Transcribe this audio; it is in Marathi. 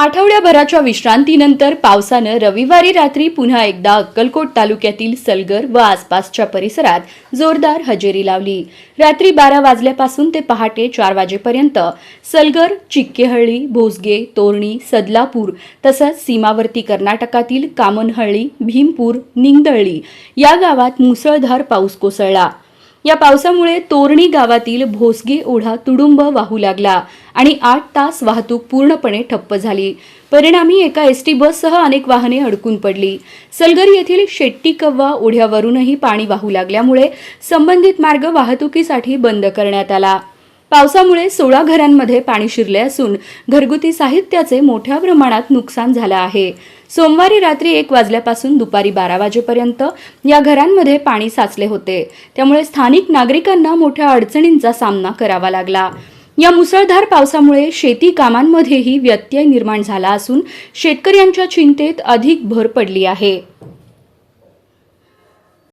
आठवड्याभराच्या विश्रांतीनंतर पावसानं रविवारी रात्री पुन्हा एकदा अक्कलकोट तालुक्यातील सलगर व आसपासच्या परिसरात जोरदार हजेरी लावली. रात्री बारा वाजल्यापासून ते पहाटे चार वाजेपर्यंत सलगर चिक्केहळ्ळी भोसगे तोरणी सदलापूर तसंच सीमावर्ती कर्नाटकातील कामनहळ्ळी भीमपूर निंगदळ्ळी या गावात मुसळधार पाऊस कोसळला. या पावसामुळे तोरणी गावातील भोसगे ओढा तुडुंब वाहू लागला आणि आठ तास वाहतूक पूर्णपणे ठप्प झाली. परिणामी एका एस टी बससह अनेक वाहने अडकून पडली. सलगर येथील शेट्टी कव्वा ओढ्यावरूनही पाणी वाहू लागल्यामुळे संबंधित मार्ग वाहतुकीसाठी बंद करण्यात आला. पावसामुळे सोळा घरांमध्ये पाणी शिरले असून घरगुती साहित्याचे मोठ्या प्रमाणात नुकसान झालं आहे. सोमवारी रात्री एक वाजल्यापासून दुपारी बारा वाजेपर्यंत या घरांमध्ये पाणी साचले होते. त्यामुळे स्थानिक नागरिकांना मोठ्या अडचणींचा सामना करावा लागला. या मुसळधार पावसामुळे शेती कामांमध्येही व्यत्यय निर्माण झाला असून शेतकऱ्यांच्या चिंतेत अधिक भर पडली आहे.